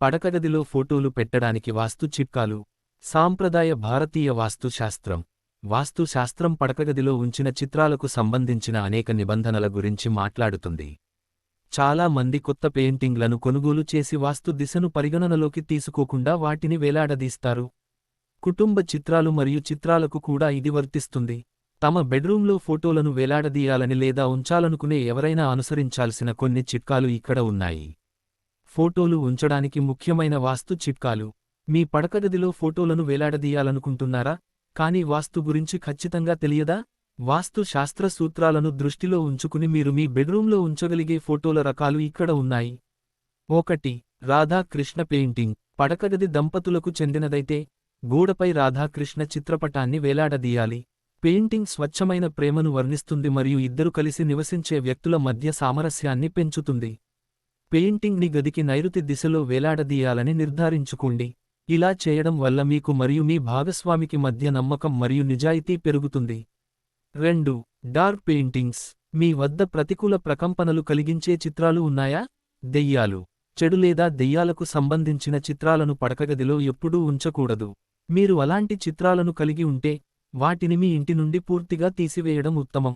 పడకగదిలో ఫోటోలు పెట్టడానికి వాస్తు చిట్కాలు సాంప్రదాయ భారతీయ వాస్తుశాస్త్రం వాస్తుశాస్త్రం పడకగదిలో ఉంచిన చిత్రాలకు సంబంధించిన అనేక నిబంధనల గురించి మాట్లాడుతుంది. చాలా మంది కొత్త పెయింటింగ్లను కొనుగోలు చేసి వాస్తు దిశను పరిగణనలోకి తీసుకోకుండా వాటిని వేలాడదీస్తారు. కుటుంబ చిత్రాలు మరియు చిత్రాలకు కూడా ఇది వర్తిస్తుంది. తమ బెడ్రూంలో ఫోటోలను వేలాడదీయాలని లేదా ఉంచాలనుకునే ఎవరైనా అనుసరించాల్సిన కొన్ని చిట్కాలు ఇక్కడ ఉన్నాయి. ఫోటోలు ఉంచడానికి ముఖ్యమైన వాస్తు చిట్కాలు. మీ పడకగదిలో ఫోటోలను వేలాడదీయాలనుకుంటున్నారా? కానీ వాస్తు గురించి ఖచ్చితంగా తెలియదా? వాస్తు శాస్త్ర సూత్రాలను దృష్టిలో ఉంచుకుని మీరు మీ బెడ్రూంలో ఉంచగలిగే ఫోటోల రకాలు ఇక్కడ ఉన్నాయి. ఒకటి రాధాకృష్ణ పెయింటింగ్. పడకగది దంపతులకు చెందినదైతే గూడపై రాధాకృష్ణ చిత్రపటాన్ని వేలాడదీయాలి. పెయింటింగ్ స్వచ్ఛమైన ప్రేమను వర్ణిస్తుంది మరియు ఇద్దరు కలిసి నివసించే వ్యక్తుల మధ్య సామరస్యాన్ని పెంచుతుంది. పెయింటింగ్ని గదికి నైరుతి దిశలో వేలాడదీయాలని నిర్ధారించుకోండి. ఇలా చేయడం వల్ల మీకు మరియు మీ భాగస్వామికి మధ్య నమ్మకం మరియు నిజాయితీ పెరుగుతుంది. రెండు డార్క్ పెయింటింగ్స్. మీ వద్ద ప్రతికూల ప్రకంపనలు కలిగించే చిత్రాలు ఉన్నాయా? దెయ్యాలు. చెడు లేదా దెయ్యాలకు సంబంధించిన చిత్రాలను పడకగదిలో ఎప్పుడూ ఉంచకూడదు. మీరు అలాంటి చిత్రాలను కలిగి ఉంటే వాటిని మీ ఇంటి నుండి పూర్తిగా తీసివేయడం ఉత్తమం.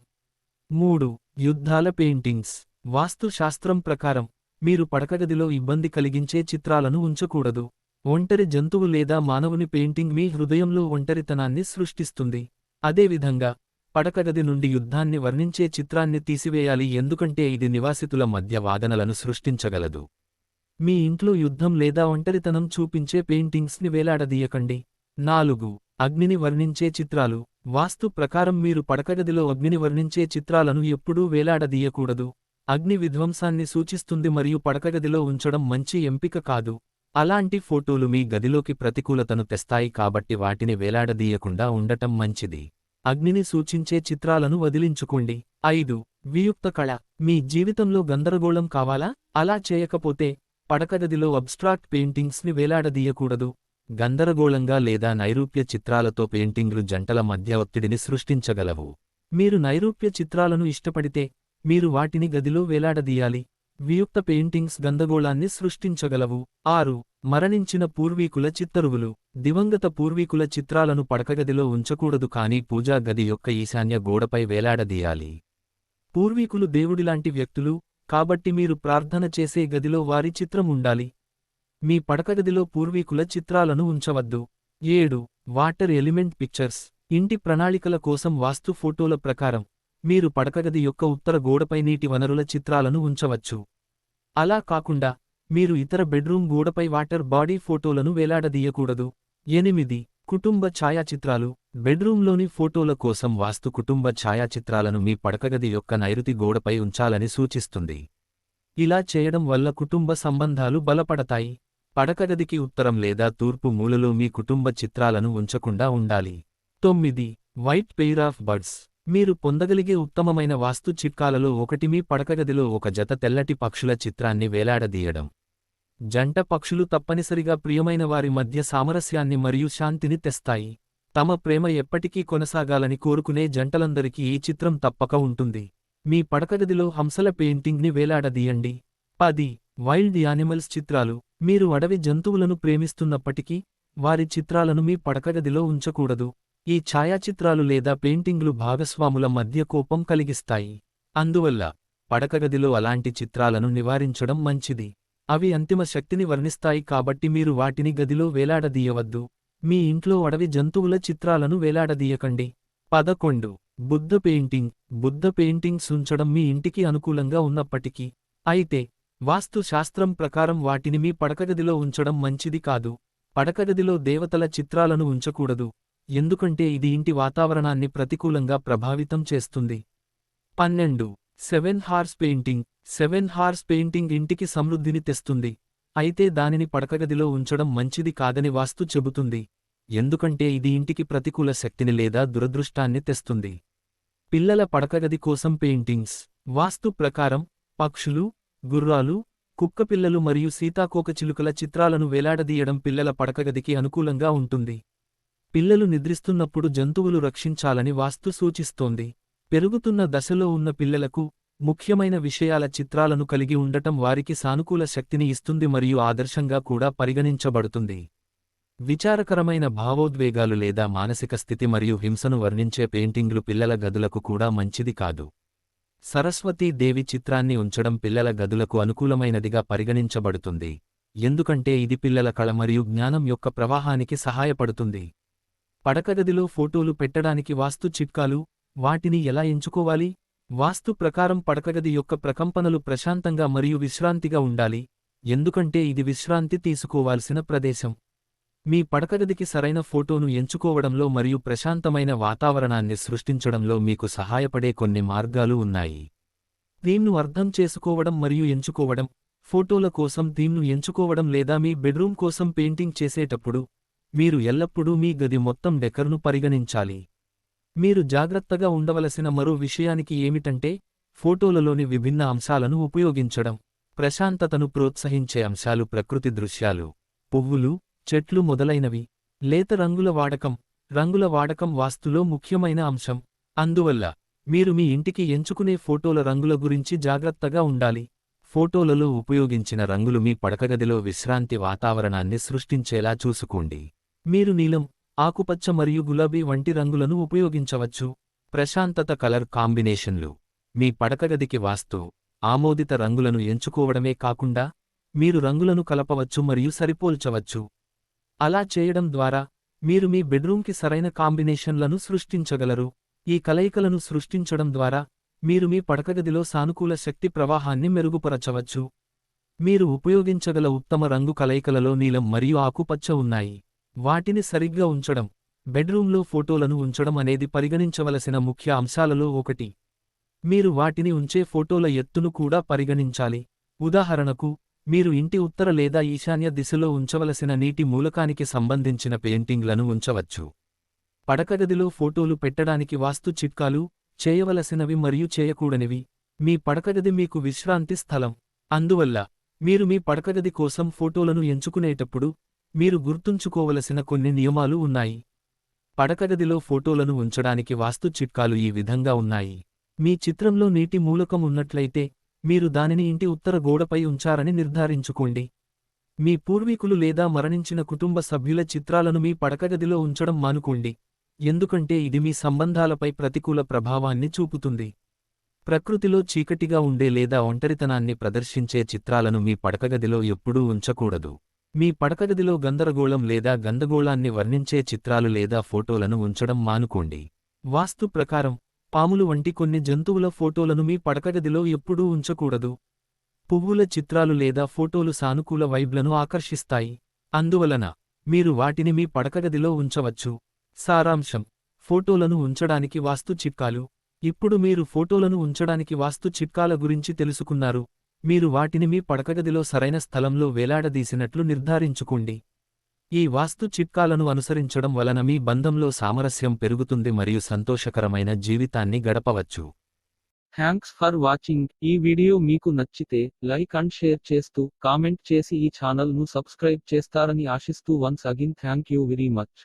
మూడు యుద్ధాల పెయింటింగ్స్. వాస్తుశాస్త్రం ప్రకారం మీరు పడకగదిలో ఇబ్బంది కలిగించే చిత్రాలను ఉంచకూడదు. ఒంటరి జంతువు లేదా మానవుని పెయింటింగ్ మీ హృదయంలో ఒంటరితనాన్ని సృష్టిస్తుంది. అదేవిధంగా పడకగది నుండి యుద్ధాన్ని వర్ణించే చిత్రాన్ని తీసివేయాలి ఎందుకంటే ఇది నివాసితుల మధ్య వాదనలను సృష్టించగలదు. మీ ఇంట్లో యుద్ధం లేదా ఒంటరితనం చూపించే పెయింటింగ్స్ని వేలాడదీయకండి. నాలుగు. అగ్నిని వర్ణించే చిత్రాలు. వాస్తు ప్రకారం మీరు పడకగదిలో అగ్నిని వర్ణించే చిత్రాలను ఎప్పుడూ వేలాడదీయకూడదు. అగ్ని విధ్వంసాన్ని సూచిస్తుంది మరియు పడకగదిలో ఉంచడం మంచి ఎంపిక కాదు. అలాంటి ఫోటోలు మీ గదిలోకి ప్రతికూలతను తెస్తాయి కాబట్టి వాటిని వేలాడదీయకుండా ఉండటం మంచిది. అగ్నిని సూచించే చిత్రాలను వదిలించుకోండి. ఐదు. వియుక్త కళ. మీ జీవితంలో గందరగోళం కావాలా? అలా చేయకపోతే పడకగదిలో అబ్స్ట్రాక్ట్ పెయింటింగ్స్ని వేలాడదీయకూడదు. గందరగోళంగా లేదా నైరూప్య చిత్రాలతో పెయింటింగ్లు జంటల మధ్య ఒత్తిడిని సృష్టించగలవు. మీరు నైరూప్య చిత్రాలను ఇష్టపడితే మీరు వాటిని గదిలో వేలాడదీయాలి. వియుక్త పెయింటింగ్స్ గందగోళాన్ని సృష్టించగలవు. ఆరు మరణించిన పూర్వీకుల చిత్తరువులు. దివంగత పూర్వీకుల చిత్రాలను పడకగదిలో ఉంచకూడదు కానీ పూజా గది యొక్క ఈశాన్య గోడపై వేలాడదీయాలి. పూర్వీకులు దేవుడిలాంటి వ్యక్తులు కాబట్టి మీరు ప్రార్థన చేసే గదిలో వారి చిత్రం ఉండాలి. మీ పడకగదిలో పూర్వీకుల చిత్రాలను ఉంచవద్దు. ఏడు వాటర్ ఎలిమెంట్ పిక్చర్స్. ఇంటి ప్రణాళికల కోసం వాస్తు ఫోటోల ప్రకారం మీరు పడకగది యొక్క ఉత్తర గోడపై నీటి వనరుల చిత్రాలను ఉంచవచ్చు. అలా కాకుండా మీరు ఇతర బెడ్రూమ్ గోడపై వాటర్ బాడీ ఫోటోలను వేలాడదీయకూడదు. ఎనిమిది కుటుంబ ఛాయాచిత్రాలు. బెడ్రూంలోని ఫోటోల కోసం వాస్తు కుటుంబ ఛాయాచిత్రాలను మీ పడకగది యొక్క నైరుతి గోడపై ఉంచాలని సూచిస్తుంది. ఇలా చేయడం వల్ల కుటుంబ సంబంధాలు బలపడతాయి. పడకగదికి ఉత్తరం లేదా తూర్పు మూలలో మీ కుటుంబ చిత్రాలను ఉంచకుండా ఉండాలి. తొమ్మిది వైట్ పెయిర్ ఆఫ్ బర్డ్స్. మీరు పొందగలిగే ఉత్తమమైన వాస్తు చిట్కాలలో ఒకటి మీ పడకగదిలో ఒక జత తెల్లటి పక్షుల చిత్రాన్ని వేలాడదీయడం. జంట పక్షులు తప్పనిసరిగా ప్రియమైన వారి మధ్య సామరస్యాన్ని మరియు శాంతిని తెస్తాయి. తమ ప్రేమ ఎప్పటికీ కొనసాగాలని కోరుకునే జంటలందరికీ ఈ చిత్రం తప్పక ఉంటుంది. మీ పడకగదిలో హంసల పెయింటింగ్ని వేలాడదీయండి. పది వైల్డ్ యానిమల్స్ చిత్రాలు. మీరు అడవి జంతువులను ప్రేమిస్తున్నప్పటికీ వారి చిత్రాలను మీ పడకగదిలో ఉంచకూడదు. ఈ ఛాయాచిత్రాలు లేదా పెయింటింగ్లు భాగస్వాముల మధ్య కోపం కలిగిస్తాయి. అందువల్ల పడకగదిలో అలాంటి చిత్రాలను నివారించడం మంచిది. అవి అంతిమ శక్తిని వర్ణిస్తాయి కాబట్టి మీరు వాటిని గదిలో వేలాడదీయవద్దు. మీ ఇంట్లో అడవి జంతువుల చిత్రాలను వేలాడదీయకండి. పదకొండు. బుద్ధ పెయింటింగ్. బుద్ధ పెయింటింగ్స్ ఉంచడం మీ ఇంటికి అనుకూలంగా ఉన్నప్పటికీ అయితే వాస్తు శాస్త్రం ప్రకారం వాటిని మీ పడకగదిలో ఉంచడం మంచిది కాదు. పడకగదిలో దేవతల చిత్రాలను ఉంచకూడదు. ఎందుకంటే ఇది ఇంటి వాతావరణాన్ని ప్రతికూలంగా ప్రభావితం చేస్తుంది. పన్నెండు. Seven horse painting. Seven horse painting ఇంటికి సమృద్ధిని తెస్తుంది. అయితే దానిని పడకగదిలో ఉంచడం మంచిది కాదని వాస్తు చెబుతుంది. ఎందుకంటే ఇది ఇంటికి ప్రతికూల శక్తిని లేదా దురదృష్టాన్ని తెస్తుంది. పిల్లల పడకగది కోసం పెయింటింగ్స్. వాస్తు ప్రకారం పక్షులు గుర్రాలు కుక్కపిల్లలు మరియు సీతాకోకచిలుకల చిత్రాలను వేలాడదీయడం పిల్లల పడకగదికి అనుకూలంగా ఉంటుంది. పిల్లలు నిద్రిస్తున్నప్పుడు జంతువులు రక్షించాలని వాస్తు సూచిస్తోంది. పెరుగుతున్న దశలో ఉన్న పిల్లలకు ముఖ్యమైన విషయాల చిత్రాలను కలిగి ఉండటం వారికి సానుకూల శక్తిని ఇస్తుంది మరియు ఆదర్శంగా కూడా పరిగణించబడుతుంది. విచారకరమైన భావోద్వేగాలు లేదా మానసిక స్థితి మరియు హింసను వర్ణించే పెయింటింగ్లు పిల్లల గదులకు కూడా మంచిది కాదు. సరస్వతీదేవి చిత్రాన్ని ఉంచడం పిల్లల గదులకు అనుకూలమైనదిగా పరిగణించబడుతుంది. ఎందుకంటే ఇది పిల్లల కళ మరియు జ్ఞానం యొక్క ప్రవాహానికి సహాయపడుతుంది. పడకగదిలో ఫోటోలు పెట్టడానికి వాస్తు చిట్కాలు వాటిని ఎలా ఎంచుకోవాలి? వాస్తు ప్రకారం పడకగది యొక్క ప్రకంపనలు ప్రశాంతంగా మరియు విశ్రాంతిగా ఉండాలి. ఎందుకంటే ఇది విశ్రాంతి తీసుకోవాల్సిన ప్రదేశం. మీ పడకగదికి సరైన ఫోటోను ఎంచుకోవడంలో మరియు ప్రశాంతమైన వాతావరణాన్ని సృష్టించడంలో మీకు సహాయపడే కొన్ని మార్గాలు ఉన్నాయి. థీమ్ను అర్థం చేసుకోవడం మరియు ఎంచుకోవడం ఫోటోల కోసం థీమ్ను ఎంచుకోవడం లేదా మీ బెడ్రూమ్ కోసం పెయింటింగ్ చేసేటప్పుడు మీరు ఎల్లప్పుడూ మీ గది మొత్తం డెకర్ను పరిగణించాలి. మీరు జాగ్రత్తగా ఉండవలసిన మరో విషయానికి ఏమిటంటే ఫోటోలలోని విభిన్న అంశాలను ఉపయోగించడం ప్రశాంతతను ప్రోత్సహించే అంశాలు ప్రకృతి దృశ్యాలు పువ్వులు చెట్లు మొదలైనవి. లేత రంగుల వాడకం రంగుల వాడకం వాస్తులో ముఖ్యమైన అంశం. అందువల్ల మీరు మీ ఇంటికి ఎంచుకునే ఫోటోల రంగుల గురించి జాగ్రత్తగా ఉండాలి. ఫోటోలలో ఉపయోగించిన రంగులు మీ పడకగదిలో విశ్రాంతి వాతావరణాన్ని సృష్టించేలా చూసుకోండి. మీరు నీలం ఆకుపచ్చ మరియు గులాబీ వంటి రంగులను ఉపయోగించవచ్చు. ప్రశాంతత కలర్ కాంబినేషన్లు. మీ పడకగదికి వాస్తు ఆమోదిత రంగులను ఎంచుకోవడమే కాకుండా మీరు రంగులను కలపవచ్చు మరియు సరిపోల్చవచ్చు. అలా చేయడం ద్వారా మీరు మీ బెడ్రూమ్కి సరైన కాంబినేషన్లను సృష్టించగలరు. ఈ కలయికలను సృష్టించడం ద్వారా మీరు మీ పడకగదిలో సానుకూల శక్తి ప్రవాహాన్ని మెరుగుపరచవచ్చు. మీరు ఉపయోగించగల ఉత్తమ రంగు కలయికలలో నీలం మరియు ఆకుపచ్చ ఉన్నాయి. వాటిని సరిగ్గా ఉంచడం బెడ్రూమ్లో ఫోటోలను ఉంచడం అనేది పరిగణించవలసిన ముఖ్య అంశాలలో ఒకటి. మీరు వాటిని ఉంచే ఫోటోల ఎత్తును కూడా పరిగణించాలి. ఉదాహరణకు మీరు ఇంటి ఉత్తర లేదా ఈశాన్య దిశలో ఉంచవలసిన నీటి మూలకానికి సంబంధించిన పెయింటింగ్లను ఉంచవచ్చు. పడకగదిలో ఫోటోలు పెట్టడానికి వాస్తు చిట్కాలు చేయవలసినవి మరియు చేయకూడనివి. మీ పడకగది మీకు విశ్రాంతి స్థలం. అందువల్ల మీరు మీ పడకగది కోసం ఫోటోలను ఎంచుకునేటప్పుడు మీరు గుర్తుంచుకోవలసిన కొన్ని నియమాలు ఉన్నాయి. పడకగదిలో ఫోటోలను ఉంచడానికి వాస్తు చిట్కాలు ఈ విధంగా ఉన్నాయి. మీ చిత్రంలో నీటి మూలకం ఉన్నట్లయితే మీరు దానిని ఇంటి ఉత్తర గోడపై ఉంచారని నిర్ధారించుకోండి. మీ పూర్వీకులు లేదా మరణించిన కుటుంబ సభ్యుల చిత్రాలను మీ పడకగదిలో ఉంచడం మానుకోండి. ఎందుకంటే ఇది మీ సంబంధాలపై ప్రతికూల ప్రభావాన్ని చూపుతుంది. ప్రకృతిలో చీకటిగా ఉండే లేదా ఒంటరితనాన్ని ప్రదర్శించే చిత్రాలను మీ పడకగదిలో ఎప్పుడూ ఉంచకూడదు. మీ పడకగదిలో గందరగోళం లేదా గందగోళాన్ని వర్ణించే చిత్రాలు లేదా ఫోటోలను ఉంచడం మానుకోండి. వాస్తు ప్రకారం పాములు వంటి కొన్ని జంతువుల ఫోటోలను మీ పడకగదిలో ఎప్పుడూ ఉంచకూడదు. పువ్వుల చిత్రాలు లేదా ఫోటోలు సానుకూల వైబ్లను ఆకర్షిస్తాయి. అందువలన మీరు వాటిని మీ పడకగదిలో ఉంచవచ్చు. సారాంశం ఫోటోలను ఉంచడానికి వాస్తు చిట్కాలు. ఇప్పుడు మీరు ఫోటోలను ఉంచడానికి వాస్తు చిట్కాల గురించి తెలుసుకున్నారు. మీరు వాటిని మీ పడకగదిలో సరైన స్థలంలో వేలాడదీసినట్లు నిర్ధారించుకోండి. ఈ వాస్తు చిట్కాలను అనుసరించడం వలన మీ బంధంలో సామరస్యం పెరుగుతుంది మరియు సంతోషకరమైన జీవితాన్ని గడపవచ్చు. థ్యాంక్స్ ఫర్ వాచింగ్ ఈ వీడియో మీకు నచ్చితే లైక్ అండ్ షేర్ చేస్తూ కామెంట్ చేసి ఈ ఛానల్ను సబ్స్క్రైబ్ చేస్తారని ఆశిస్తూ once again thank you very much